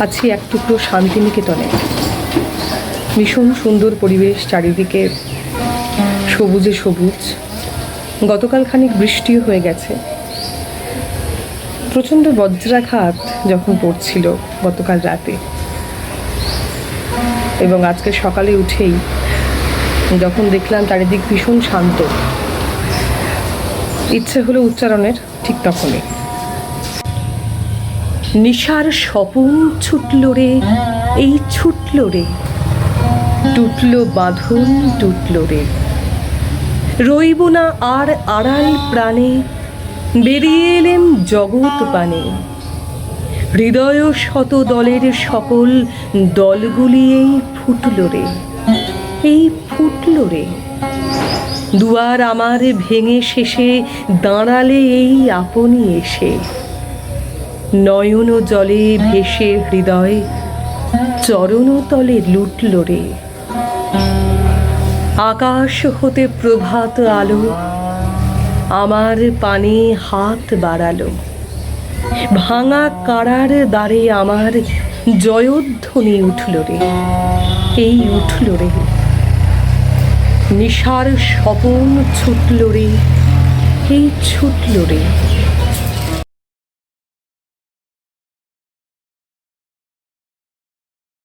আছি এক টুকরো শান্তিনিকেতনে। ভীষণ সুন্দর পরিবেশ, চারিদিকে সবুজে সবুজ। গতকাল খানিক বৃষ্টিও হয়ে গেছে। প্রচণ্ড বজ্রাঘাত যখন পড়ছিল গতকাল রাতে। এবং আজকে সকালে উঠেই যখন দেখলাম চারিদিক ভীষণ শান্ত, ইচ্ছে হলো উচ্চারণের ঠিক তখনই। নিশার স্বপন ছুটল রে, এই ছুটল রে। টুটল বাঁধন, টুটল রে। রইব না আর আড়াল প্রাণে, বেরিয়ে এলেম জগৎ পানে হৃদয় শত দলের সকল দলগুলি এই ফুটল রে, এই ফুটল রে। দুয়ার আমার ভেঙে শেষে দাঁড়ালে এই আপনি এসে। নয়ন জলে ভেসে হৃদয়, চরণ তলে লুটল রে। আকাশ হতে প্রভাত আলো, আমার পানে হাত বাড়ালো। ভাঙা কারার দ্বারে আমার জয়ধ্বনি উঠল রে, এই উঠল রে। নিশার স্বপন ছুটল রে, এই ছুটল রে।